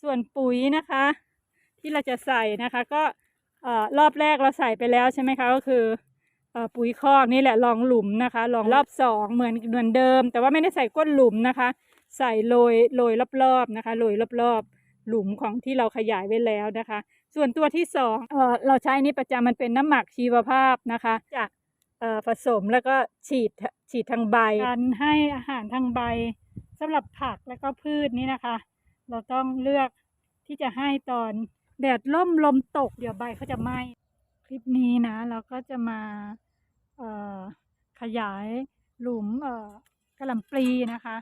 ส่วนปุ๋ยนะคะ ที่เราจะใส่นะคะก็เอ่อรอบแรกเราใส่ไปแล้วใช่ไหมคะก็คือเอ่อปุ๋ยคอกนี่แหละลองหลุมนะคะลองรอบสองเหมือนเหมือนเดิม แต่ว่าไม่ได้ใส่ก้นหลุมนะคะ ใส่โรยโรยรอบๆนะคะโรยรอบๆหลุมของที่เราขยายไว้แล้วนะคะ ส่วนตัวที่สองเอ่อเราใช้นี่ประจำมันเป็นน้ำหมักชีวภาพนะคะจะเอ่อผสมแล้วก็ฉีดฉีดทางใบการให้อาหารทางใบสำหรับผักแล้วก็พืชนี่นะคะ เราต้องเลือกที่จะให้ตอนแดดล่มลมตกเดี๋ยวใบเขาจะไหม้คลิปนี้นะ เราก็จะมาขยายหลุมกระหล่ำปลีนะคะ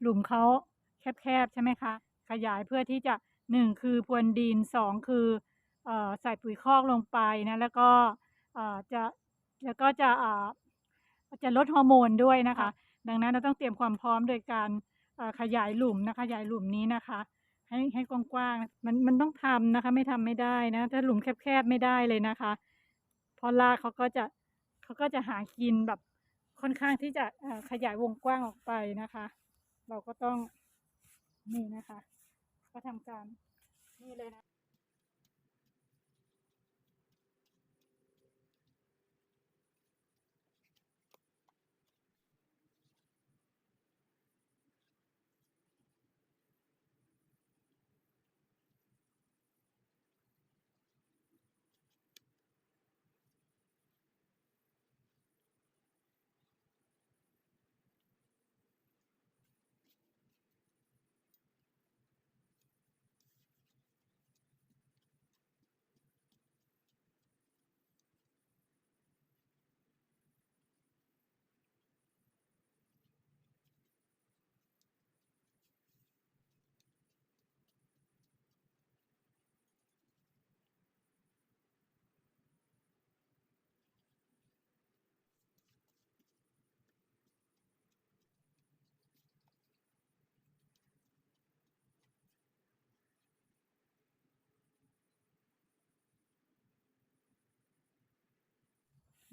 หลุมเขาแคบๆใช่ไหมคะขยายเพื่อที่จะหนึ่งคือพรวนดินสองคืออใส่ปุ๋ยคอกลงไปนะแล้วก็จะแล้วก็จะจะลดฮอร์โมนด้วยนะคะ ดังนั้นเราต้องเตรียมความพร้อมโดยการ ขยายหลุมนะคะขยายหลุมนี้นะคะ ให้ให้กว้างๆมันมันต้องทำนะคะ ไม่ทำไม่ได้นะ ถ้าหลุมแคบๆไม่ได้เลยนะคะ พอลากเขาก็จะเขาก็จะหากินแบบค่อนข้างที่จะขยายวงกว้างออกไปนะคะ เราก็ต้องนี่นะคะ ก็ทำการนี่เลยนะ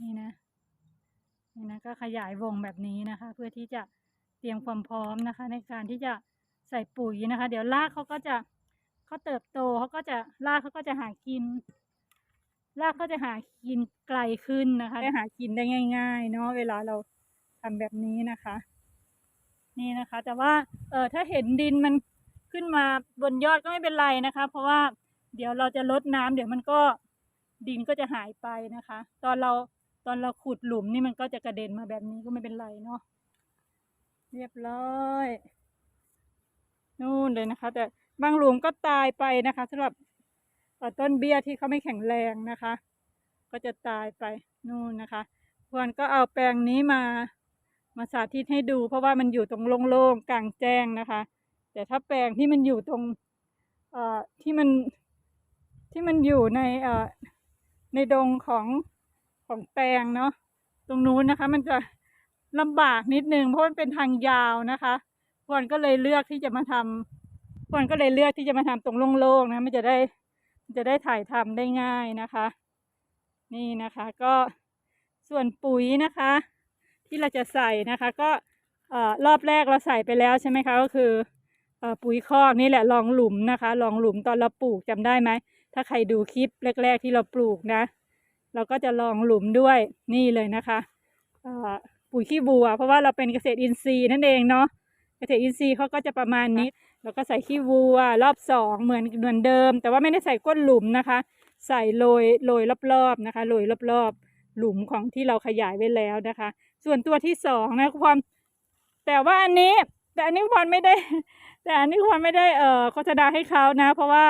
นี่นะนี่นะก็ขยายวงแบบนี้นะคะ เพื่อที่จะเตรียมความพร้อมนะคะ ในการที่จะใส่ปุ๋ยนะคะ เดี๋ยวรากเขาก็จะเขาเติบโตเขาก็จะรากเขาก็จะหากินรากเขาจะหากินไกลขึ้นนะคะได้หากินได้ง่าย ๆ เนาะเวลาเราทำแบบนี้นะคะ นี่นะคะ แต่ว่าเออถ้าเห็นดินมันขึ้นมาบนยอดก็ไม่เป็นไรนะคะ เพราะว่าเดี๋ยวเราจะลดน้ำเดี๋ยวมันก็ดินก็จะหายไปนะคะ ตอนเรา ตอนเราขุดหลุมนี่มันก็จะกระเด็นมาแบบนี้ก็ไม่เป็นไรเนาะเรียบร้อยนู่นเลยนะคะ แต่บางหลุมก็ตายไปนะคะสำหรับต้นเบี้ยที่เขาไม่แข็งแรงนะคะ ก็จะตายไปนู่นนะคะควรก็เอาแปลงนี้มามาสาธิตให้ดู เพราะว่ามันอยู่ตรงโล่งๆกลางแจ้งนะคะ แต่ถ้าแปลงที่มันอยู่ตรงเอ่อที่มันที่มันอยู่ในเอ่อในดงของ ของแปลงเนาะตรงนู้นนะคะ มันจะลำบากนิดนึงเพราะมันเป็นทางยาวนะคะควรก็เลยเลือกที่จะมาทำควรก็เลยเลือกที่จะมาทำตรงโล่งๆนะมันจะได้มันจะได้ถ่ายทำได้ง่ายนะคะ นี่นะคะ ก็ส่วนปุ๋ยนะคะ ที่เราจะใส่นะคะ ก็เอ่อรอบแรกเราใส่ไปแล้วใช่ไหมคะก็คือเอ่อปุ๋ยคอกนี่แหละลองหลุมนะคะลองหลุมตอนเราปลูกจำได้ไหมถ้าใครดูคลิปแรก ๆ ที่เราปลูกนะ เราก็จะลองหลุมด้วยนี่เลยนะคะปุ๋ยขี้วัว เพราะว่าเราเป็นเกษตรอินทรีย์นั่นเองเนาะเกษตรอินทรีย์เขาก็จะประมาณนี้เราก็ใส่ขี้วัวรอบสองเหมือนเหมือนเดิม แต่ว่าไม่ได้ใส่ก้นหลุมนะคะ ใส่โรยโรยรอบๆนะคะโรยรอบๆ หลุมของที่เราขยายไว้แล้วนะคะ ส่วนตัวที่สองนะคุณพรแต่ว่าอันนี้ แต่อันนี้คุณพรไม่ได้ แต่อันนี้คุณพรไม่ได้เอ่อโฆษณาให้เขานะ เพราะว่า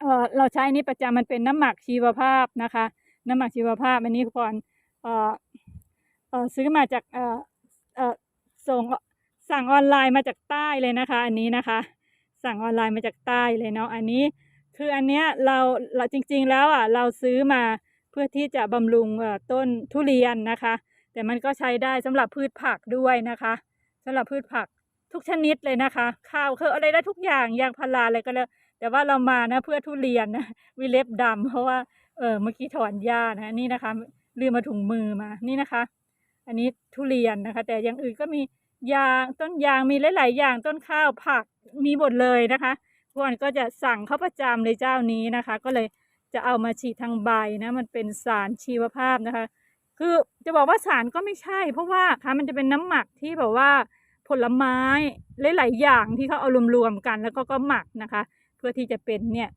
เออเราใช้อันนี้ประจำมันเป็นน้ำหมักชีวภาพนะคะ น้ำหมักชีวภาพอันนี้คุณพรเออเออซื้อมาจากเออเออส่งสั่งออนไลน์มาจากใต้เลยนะคะ อันนี้นะคะ สั่งออนไลน์มาจากใต้เลยเนาะอันนี้คืออันเนี้ยเราเราจริง ๆ แล้วอะเราซื้อมาเพื่อที่จะบำรุงต้นทุเรียนนะคะ แต่มันก็ใช้ได้สำหรับพืชผักด้วยนะคะสำหรับพืชผักทุกชนิดเลยนะคะ ข้าวคืออะไรได้ทุกอย่างยางพาราอะไรก็แล้วแต่ว่าเรามานะเพื่อทุเรียนนะวิเล็บดำเพราะว่า เออเมื่อกี้ถอนหญ้านะนี่นะคะลืมมาถุงมือมานี่นะคะ อันนี้ทุเรียนนะคะ แต่อย่างอื่นก็มียางต้นยางมีหลาย ๆ อย่างต้นข้าวผักมีหมดเลยนะคะพวกนก็จะสั่งเขาประจำเลยเจ้านี้นะคะ ก็เลยจะเอามาฉีดทางใบนะมันเป็นสารชีวภาพนะคะ คือจะบอกว่าสารก็ไม่ใช่ เพราะว่าค่ะมันจะเป็นน้ำหมักที่แบบว่าผลไม้หลาย ๆ อย่างที่เขาเอารวม ๆ กันแล้วก็ก็หมักนะคะ เพื่อที่จะเป็นเนี่ย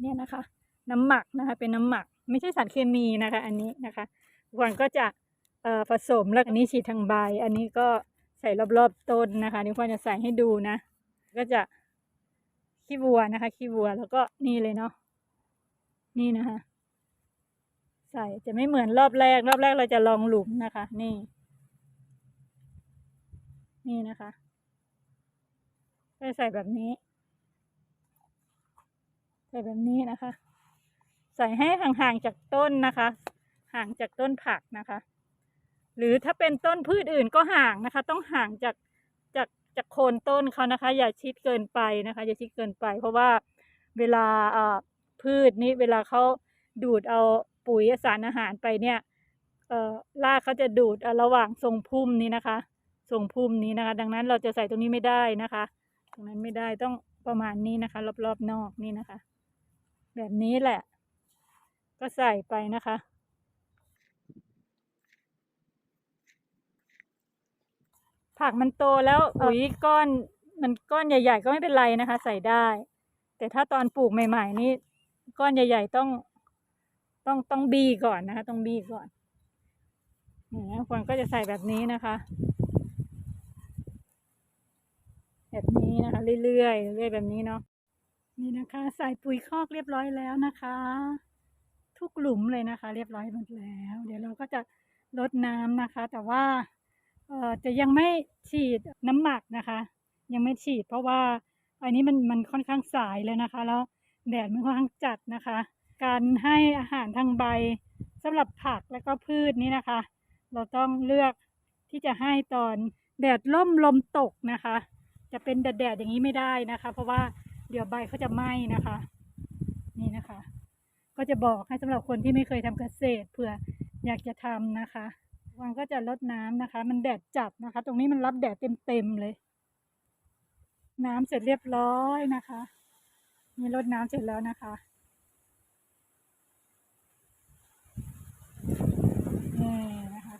เนี่ยนะคะ น้ำหมักนะคะ เป็นน้ำหมัก ไม่ใช่สารเคมีนะคะ อันนี้นะคะวันก็จะผสมแล้วอันนี้ฉีดทางใบ อันนี้ก็ใส่รอบๆต้นนะคะนี่ควรจะใส่ให้ดูนะ ก็จะขี้วัวนะคะขี้วัวแล้วก็นี่เลยเนาะนี่นะคะ ใส่จะไม่เหมือนรอบแรก รอบแรกเราจะลองหลุมนะคะ นี่ นี่นะคะก็ใส่แบบนี้ ใส่แบบนี้นะคะ ใส่ให้ห่างๆจากต้นนะคะ ห่างจากต้นผักนะคะ หรือถ้าเป็นต้นพืชอื่นก็ห่างนะคะ ต้องห่างจากจากจากโคนต้นเขานะคะ อย่าชิดเกินไปนะคะอย่าชิดเกินไป เพราะว่าเวลาพืชนี้เวลาเขาดูดเอาปุ๋ยสารอาหารไปเนี่ยรากเขาจะดูดระหว่างทรงพุ่มนี้นะคะทรงพุ่มนี้นะคะ ดังนั้นเราจะใส่ตรงนี้ไม่ได้นะคะ ตรงนั้นไม่ได้ต้องประมาณนี้นะคะ รอบๆนอกนี่นะคะ แบบนี้แหละ ก็ใส่ไปนะคะ ผักมันโตแล้วปุ๋ยก้อนมันก้อนใหญ่ ๆ ก็ไม่เป็นไรนะคะ ใส่ได้ แต่ถ้าตอนปลูกใหม่ ๆ นี่ก้อนใหญ่ ๆ ต้อง ต้องต้องบีก่อนนะคะ ต้องบีก่อนนี่นะควรก็จะใส่แบบนี้นะคะ แบบนี้นะคะ เรื่อยๆเรื่อยๆแบบนี้เนาะนี่นะคะ ใส่ปุ๋ยคอกเรียบร้อยแล้วนะคะ ทุกหลุมเลยนะคะ เรียบร้อยหมดแล้ว เดี๋ยวเราก็จะลดน้ำนะคะ แต่ว่าเอ่อจะยังไม่ฉีดน้ำหมักนะคะ ยังไม่ฉีด เพราะว่าอันนี้มันมันค่อนข้างสายเลยนะคะ แล้วแดดมันค่อนข้างจัดนะคะ การให้อาหารทางใบสำหรับผักและก็พืชนี่นะคะ เราต้องเลือกที่จะให้ตอนแดดล่มลมตกนะคะ จะเป็นแดดๆอย่างนี้ไม่ได้นะคะ เพราะว่าเดี๋ยวใบเขาจะไหม้นะคะ นี่นะคะ ก็จะบอกให้สำหรับคนที่ไม่เคยทำเกษตรเผื่ออยากจะทำนะคะวันก็จะลดน้ำนะคะ มันแดดจัดนะคะ ตรงนี้มันรับแดดเต็มๆเลย น้ำเสร็จเรียบร้อยนะคะนี่ลดน้ำเสร็จแล้วนะคะนี่นะคะ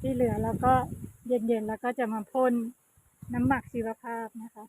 ที่เหลือเราก็เย็นๆแล้วก็จะมาพ่นน้ำหมักชีวภาพนะคะ